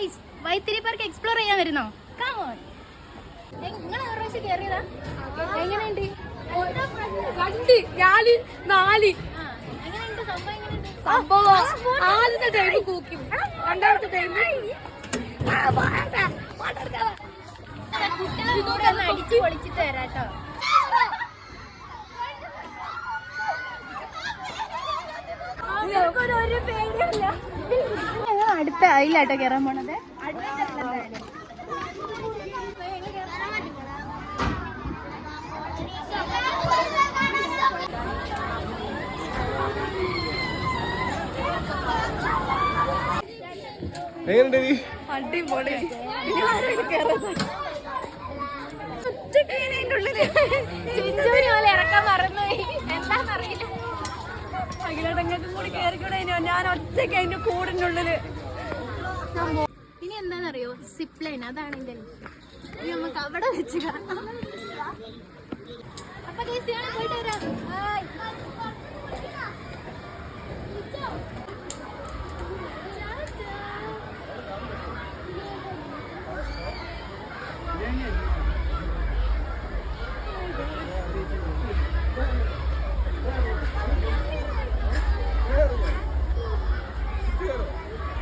Guys Vythiri park explore ചെയ്യാൻ വരുന്നോ? Come നിങ്ങൾ ഒരു പ്രാവശ്യം കയറിയതാ എങ്ങനെയുണ്ട്? രണ്ട് ഞാൽ നാല്. എങ്ങനെയുണ്ട്? സംഭവം എങ്ങനെയുണ്ട്? സംഭവം ആദ്യത്തെ ടൈം കൂക്കും. രണ്ടാമത്തെ ടൈം കുട്ടികളെ അടിച്ച് പൊളിച്ചിട്ട് വരാട്ടോ ഒരു പേടിയില്ല അടുത്ത അതിലാട്ടോ കയറാൻ പോണത്. എങ്ങനെയുണ്ട് നീ? അടിപൊളി. ചിഞ്ചൂരി പോലെ ഇറക്കാൻ മറന്നുപോയി എന്താന്നറിയില്ല. അഖിലടങ്ങൾക്കും കൂടി ഞാൻ ഒറ്റയ്ക്ക് അതിന്റെ കൂടിന്റെ ഉള്ളിൽ. ഇനി എന്താണെന്നറിയോ? സിപ്പ് ലൈൻ അതാണ് ലക്ഷ്യം. ഇനി നമുക്ക് അവിടെ വെച്ച് കാണാം. അപ്പൊ പോയിട്ട് വരാം.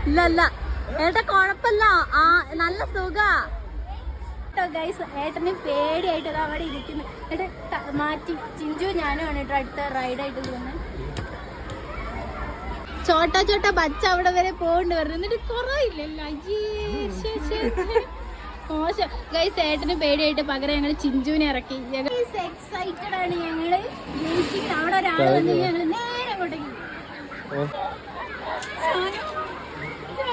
ഇല്ല ഇല്ല. ഏട്ടാ കൊഴപ്പല്ല. ആ നല്ല സുഖ. ഗൈസ് ഏട്ടന് പേടിയായിട്ട് അത് അവിടെ ഇരിക്കുന്നു. ഏട്ടാ മാറ്റി. ചിഞ്ചു ഞാനും ആണ് കേട്ടോ അടുത്ത റൈഡായിട്ട് പോകുന്നത്. ചോട്ട ചോട്ട ബച്ച അവിടെ വരെ പോകേണ്ടി വരുന്നു എന്നിട്ട് കുറയില്ലല്ലോ മോശം. ഗൈസ് ഏട്ടന് പേടിയായിട്ട് പകരം ഞങ്ങൾ ചിഞ്ചുവിനെ ഇറക്കി. എക്സൈറ്റഡ് ആണ് ഞങ്ങൾ. അവിടെ ഒരാൾ വന്ന് ഞങ്ങൾ നേരെ അങ്ങോട്ടേക്ക് ഓ. ടെൻഷനൊക്കെ ഉണ്ട് അടിപൊളിയാണ് ഏ.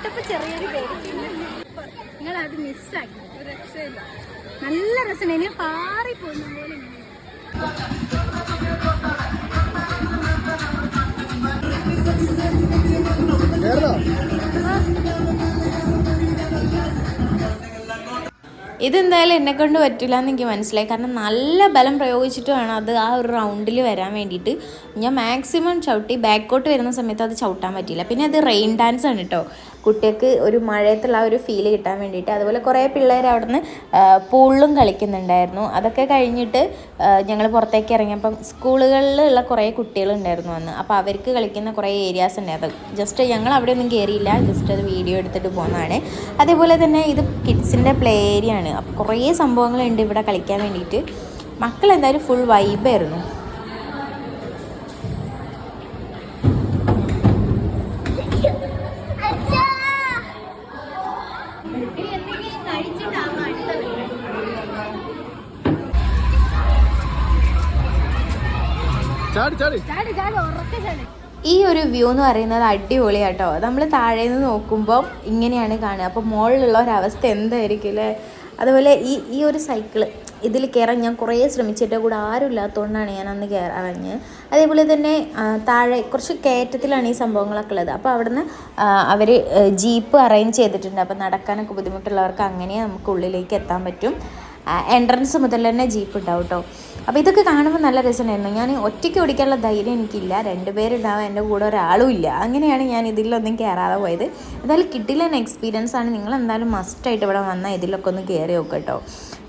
അത് വിട്ടപ്പോ ചെറിയൊരു പേര് നിങ്ങൾ അത് മിസ്സാക്കി രക്ഷയില്ല. നല്ല രസമാണ് ഇനി പാറി പോകുന്ന പോലെ. ഇതെന്തായാലും എന്നെ കൊണ്ട് പറ്റില്ല എന്ന് എനിക്ക് മനസ്സിലായി. കാരണം നല്ല ബലം പ്രയോഗിച്ചിട്ട് വേണം അത് ആ ഒരു റൗണ്ടിൽ വരാൻ വേണ്ടിയിട്ട്. ഞാൻ മാക്സിമം ചവിട്ടി ബാക്കോട്ട് വരുന്ന സമയത്ത് അത് ചവിട്ടാൻ പറ്റിയില്ല. പിന്നെ അത് റെയിൻ ഡാൻസ് ആണ് കേട്ടോ കുട്ടികൾക്ക് ഒരു മഴയത്തുള്ള ഒരു ഫീൽ കിട്ടാൻ വേണ്ടിയിട്ട്. അതുപോലെ കുറേ പിള്ളേർ അവിടെ നിന്ന് പൂളിലും കളിക്കുന്നുണ്ടായിരുന്നു. അതൊക്കെ കഴിഞ്ഞിട്ട് ഞങ്ങൾ പുറത്തേക്ക് ഇറങ്ങിയപ്പം സ്കൂളുകളിലുള്ള കുറേ കുട്ടികളുണ്ടായിരുന്നു അന്ന്. അപ്പോൾ അവർക്ക് കളിക്കുന്ന കുറേ ഏരിയാസ് ഉണ്ടായിരുന്നു ജസ്റ്റ് ഞങ്ങൾ അവിടെ ഒന്നും കയറിയില്ല ജസ്റ്റ് അത് വീഡിയോ എടുത്തിട്ട് പോകുന്നതാണ് അതേപോലെ തന്നെ ഇത് കിഡ്സിന്റെ പ്ലേ ഏരിയ ആണ്. അപ്പോൾ കുറേ സംഭവങ്ങളുണ്ട് ഇവിടെ കളിക്കാൻ വേണ്ടിയിട്ട്. മക്കൾ എന്തായാലും ഫുൾ വൈബായിരുന്നു ഈ ഒരു വ്യൂ എന്ന് പറയുന്നത് അടിപൊളിയാട്ടോ. നമ്മൾ താഴെ നിന്ന് നോക്കുമ്പോൾ ഇങ്ങനെയാണ് കാണുക. അപ്പോൾ മുകളിലുള്ള ഒരവസ്ഥ എന്തായിരിക്കും അല്ലേ അതുപോലെ ഈ ഈ ഒരു സൈക്കിൾ ഇതിൽ കയറാൻ ഞാൻ കുറേ ശ്രമിച്ചിട്ട് കൂടെ ആരും ഇല്ലാത്തതുകൊണ്ടാണ് ഞാൻ അന്ന് കയറാഞ്ഞ് അതേപോലെ തന്നെ താഴെ കുറച്ച് കയറ്റത്തിലാണ് ഈ സംഭവങ്ങളൊക്കെ ഉള്ളത്. അപ്പോൾ അവിടുന്ന് അവർ ജീപ്പ് അറേഞ്ച് ചെയ്തിട്ടുണ്ട്. അപ്പോൾ നടക്കാനൊക്കെ ബുദ്ധിമുട്ടുള്ളവർക്ക് അങ്ങനെ നമുക്ക് ഉള്ളിലേക്ക് എത്താൻ പറ്റും. എൻട്രൻസ് മുതൽ തന്നെ ജീപ്പ് ഉണ്ടാവും കേട്ടോ. അപ്പോൾ ഇതൊക്കെ കാണുമ്പോൾ നല്ല രസമായിരുന്നു. ഞാൻ ഒറ്റയ്ക്ക് ഓടിക്കാനുള്ള ധൈര്യം എനിക്കില്ല. രണ്ടുപേരുണ്ടാവാൻ എന്റെ കൂടെ ഒരാളും ഇല്ല. അങ്ങനെയാണ് ഞാൻ ഇതിലൊന്നും കയറാതെ പോയത്. എന്തായാലും കിട്ടില്ല എക്സ്പീരിയൻസ് ആണ്. നിങ്ങൾ എന്തായാലും മസ്റ്റായിട്ട് ഇവിടെ വന്നാൽ ഇതിലൊക്കെ ഒന്ന് കയറി നോക്കുക കേട്ടോ.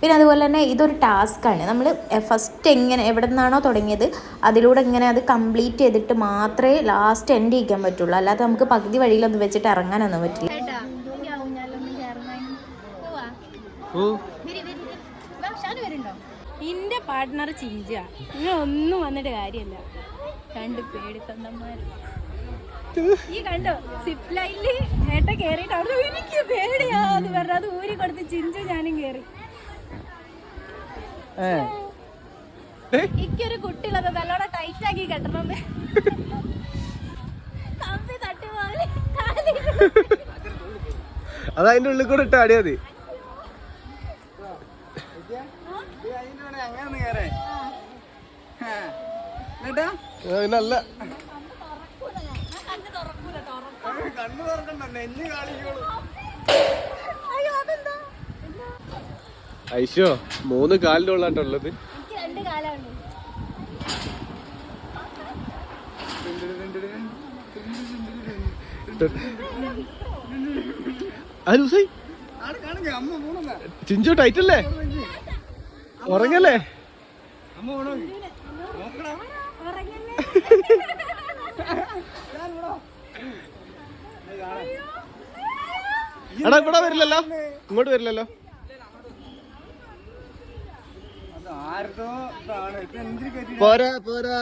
പിന്നെ അതുപോലെ തന്നെ ഇതൊരു ടാസ്ക്കാണ് നമ്മൾ ഫസ്റ്റ് എങ്ങനെ എവിടെ നിന്നാണോ തുടങ്ങിയത് അതിലൂടെ ഇങ്ങനെ അത് കംപ്ലീറ്റ് ചെയ്തിട്ട് മാത്രമേ ലാസ്റ്റ് എൻഡ് ചെയ്യിക്കാൻ പറ്റുള്ളൂ. അല്ലാതെ നമുക്ക് പകുതി വഴിയിലൊന്നും വെച്ചിട്ട് ഇറങ്ങാനൊന്നും പറ്റില്ല കേട്ടാ ഈ ഊഞ്ഞാലൊന്നും കയറുന്നതിന് പോവാ ഓ വരി വരി വരി വാ, ഷാനു ഇന്റെ പാർട്ട്ണർ ചിഞ്ച നിങ്ങൾ ഒന്നും വന്നിട്ട് കാര്യമല്ല. രണ്ട് പേടിത്തന്തന്മാർ ഈ കണ്ടോ? സിപ്പ് ലൈനിൽ ഏട്ട കേറിയിട്ട് അവിടെ എനിക്ക് പേടിയാന്ന് പറഞ്ഞു അത് ഊരി കൊടുത്ത് ചിഞ്ചു ഞാനും കേറി. എനിക്കൊരു കുട്ടിയുള്ളത് നല്ലോണം ടൈറ്റ് ആക്കി കെട്ടണം കമ്പി തട്ടി പോലെ. അത് അതിന്റെ ഉള്ളിൽ കൂടെ ഇട്ട് ആടിയാ മതി ആ, പിന്നെ അല്ല ഐശോ മൂന്ന് കാലിന്റെ ഉള്ളാട്ടുള്ളത് ചിഞ്ചു രണ്ട് കാലാണ് അമ്മ അല്ലേ ഉറങ്ങല്ലേ എടാ ഇവിടെ വരില്ലല്ലോ. ഇങ്ങോട്ട് വരില്ലല്ലോ. പോരാ പോരാ?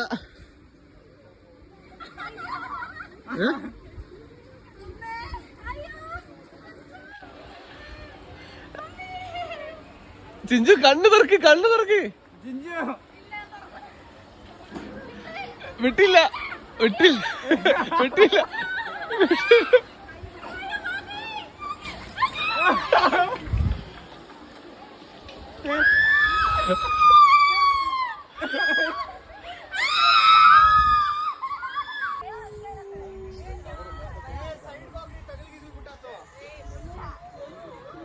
ചിഞ്ചു കണ്ണു തുറക്ക് കണ്ണു തുറക്ക്. വിട്ടില്ല. വിട്ടില്ല. വിട്ടില്ല.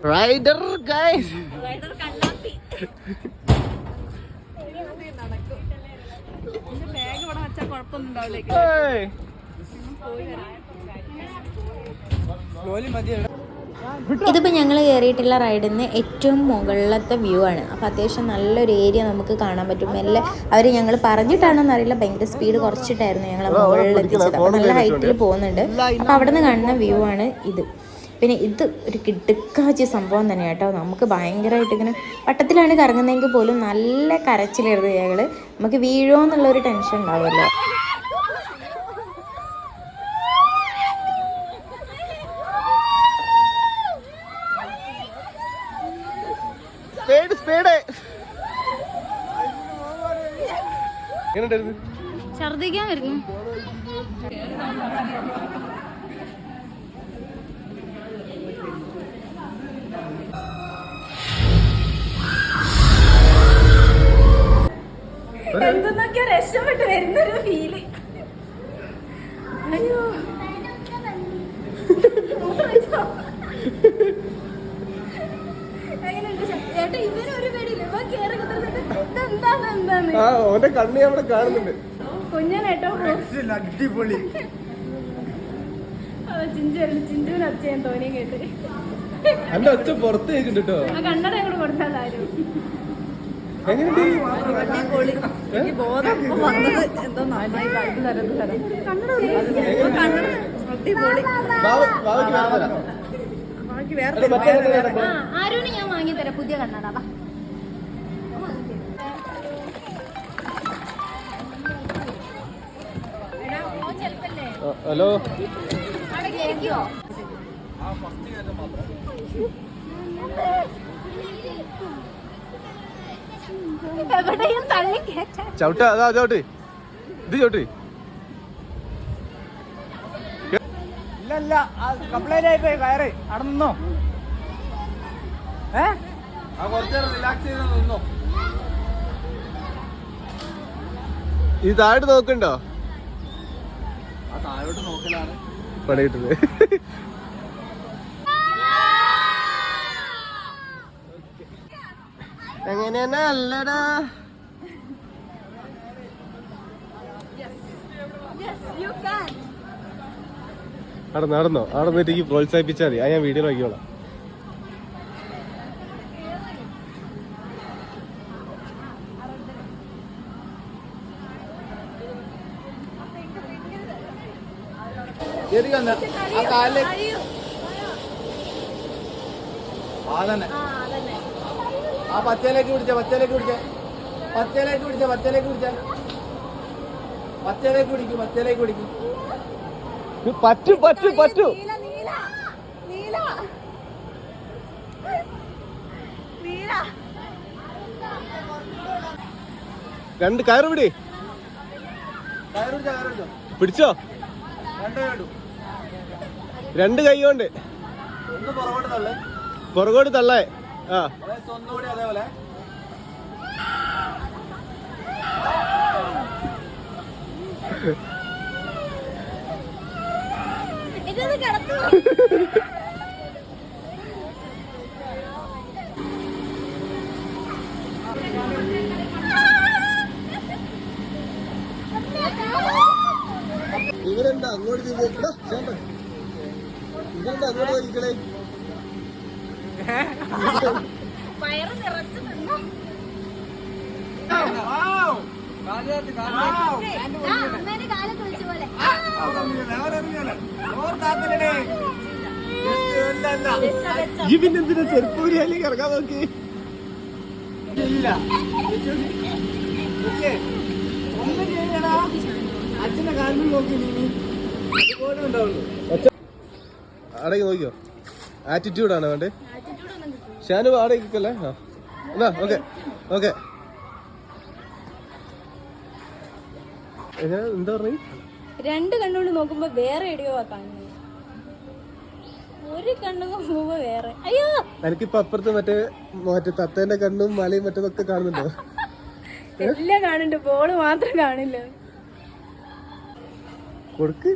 റൈഡർ ഗൈസ് ബാഗ് ഇവിടെ വെച്ചാൽ കുഴപ്പമൊന്നും ഉണ്ടാവില്ല ഇതിപ്പോൾ ഞങ്ങൾ കയറിയിട്ടുള്ള റൈഡിൽ നിന്ന് ഏറ്റവും മുകളിലത്തെ വ്യൂ ആണ്. അപ്പോൾ അത്യാവശ്യം നല്ലൊരു ഏരിയ നമുക്ക് കാണാൻ പറ്റും. മെല്ലെ അവർ ഞങ്ങൾ പറഞ്ഞിട്ടാണെന്ന് അറിയില്ല. ഭയങ്കര സ്പീഡ് കുറച്ചിട്ടായിരുന്നു ഞങ്ങൾ മുകളിൽ എത്തിച്ചത്. അപ്പോൾ നല്ല ഹൈറ്റിൽ പോകുന്നുണ്ട്. അപ്പോൾ അവിടെ നിന്ന് കാണുന്ന വ്യൂ ആണ് ഇത്. പിന്നെ ഇത് ഒരു കിടുക്കാച്ച സംഭവം തന്നെ കേട്ടോ. നമുക്ക് ഭയങ്കരമായിട്ട് ഇങ്ങനെ വട്ടത്തിലാണ് കറങ്ങുന്നതെങ്കിൽ പോലും നല്ല കരച്ചിലായിരുന്നു ഞങ്ങൾ നമുക്ക് വീഴോ എന്നുള്ളൊരു ടെൻഷൻ ഉണ്ടാവുമല്ലോ സ്പീഡ് സ്പീഡ് എങ്ങനെയുണ്ടായിരുന്നു? ഛർദിക്കാൻ വരുന്നു. ആ ഓന്റെ കണ്ണ് അവിടെ കാണുന്നുണ്ട്. കുഞ്ഞനേട്ടോ? അടിപൊളി. ചിഞ്ചുവിന് തോന്നിയും കേട്ട്. എന്റെ ഒച്ച പുറത്ത് കേട്ടോ. കണ്ണട കൂടെ കൊടുത്താൽ ആരും എങ്ങനെയുണ്ട്? എനിക്ക് ബോധം ഇപ്പൊ വന്നത് എന്തോ ഹലോ? ചവിട്ട അതാ ചവിട്ട്. ഇത് ചവിട്ട്. ഇല്ല ഇല്ല കംപ്ലൈന്റ് ആയിപ്പോയി പോയി കയറി അടന്നോ ഏ? റിലാക്സ് ചെയ്ത് നിന്നോ. ഈ താഴെ നോക്കണ്ടോ? താഴോട്ട് നോക്കലാണ്. പണിയിട്ടത് എങ്ങനെയാ അല്ലടാ നടന്നോ. അവിടെ നിന്നിട്ട് എനിക്ക് പ്രോത്സാഹിപ്പിച്ചാൽ മതി. ആ ഞാൻ വീഡിയോ നോക്കിക്കോളാം. ശരി വന്ന. ആ കാലിലേക്ക് ആ തന്നെ ആ പച്ചയിലേക്ക് പിടിച്ച പച്ചയിലേക്ക് പിടിച്ച. പച്ചയിലേക്ക് പിടിച്ച പച്ചയിലേക്ക് പിടിച്ച. പച്ചയിലേക്ക് പിടിക്കും പച്ചയിലേക്ക് പിടിക്കും. പറ്റു പറ്റു പറ്റു. നീല നീല നീല. നീല. രണ്ട് കയറ് പിടി. കയറ് പിടിച്ച കയറ് രണ്ട് കേട്ടു രണ്ട് കൈ കൊണ്ട് ഒന്ന് പുറകോട്ട് തള്ളേ. ആ. അതേപോലെ. ഇതൊന്ന് കിടത്തു ഇവരെന്താ അങ്ങോട്ട് തിരിഞ്ഞേക്കടാ, ചേട്ടൻ. വയറ് നിറച്ചു നിന്നു? അമ്മേന്റെ കാലത്ത് വിളിച്ച പോലെ. ഈ പിന്നെ എന്തിനാ ചെരുപ്പൂരിയാലേക്ക് ഇറങ്ങാൻ നോക്കി? അച്ഛന്റെ കാലിൽ നോക്കി നീ. അതുപോലെ ഉണ്ടാവുള്ളൂ. അടങ്ങി നോക്കിയോ? ആറ്റിറ്റ്യൂഡാണ് വേണ്ടേ? ഷാനു അടയ്ക്കല്ലേ നിൽക്കല്ലേ ആ. എന്നാ ഓക്കെ ഓക്കെ. എങ്ങനെ എന്താ പറഞ്ഞു? രണ്ട് കണ്ണുകൊണ്ട് നോക്കുമ്പോ വേറെ എവിടെയോ കാണുന്നത് ഒരു കണ്ണും നോക്കുമ്പോ വേറെ. അയ്യോ! എനിക്കിപ്പോ അപ്പുറത്ത് മറ്റേ മറ്റേ തത്തേന്റെ കണ്ണും മലയും മറ്റേതൊക്കെ കാണുന്നുണ്ടോ? എല്ലാം കാണുന്നുണ്ട്. ബോൾ മാത്രം കാണില്ല. കൊടുക്ക്.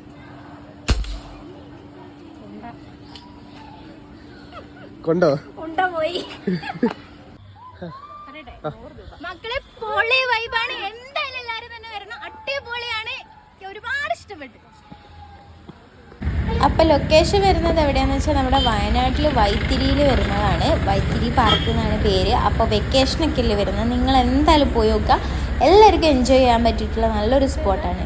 കൊണ്ടോ? കൊണ്ടോ പോയി മക്കളെ പൊളി വൈബാണ് എന്തായാലും എല്ലാരും തന്നെ വരണം. അടിപൊളിയാണ്. എനിക്ക് ഒരുപാട് ഇഷ്ടപ്പെട്ടു. അപ്പോൾ ലൊക്കേഷൻ വരുന്നത് എവിടെയാണെന്ന് വെച്ചാൽ നമ്മുടെ വയനാട്ടിൽ വൈത്തിരിയിൽ വരുന്നതാണ്. വൈത്തിരി പാർക്ക് എന്നാണ് പേര്. അപ്പോൾ വെക്കേഷനൊക്കെ അല്ലേ വരുന്നത്? നിങ്ങൾ എന്തായാലും പോയി നോക്കുക. എല്ലാവർക്കും എൻജോയ് ചെയ്യാൻ പറ്റിയിട്ടുള്ള നല്ലൊരു സ്പോട്ടാണ്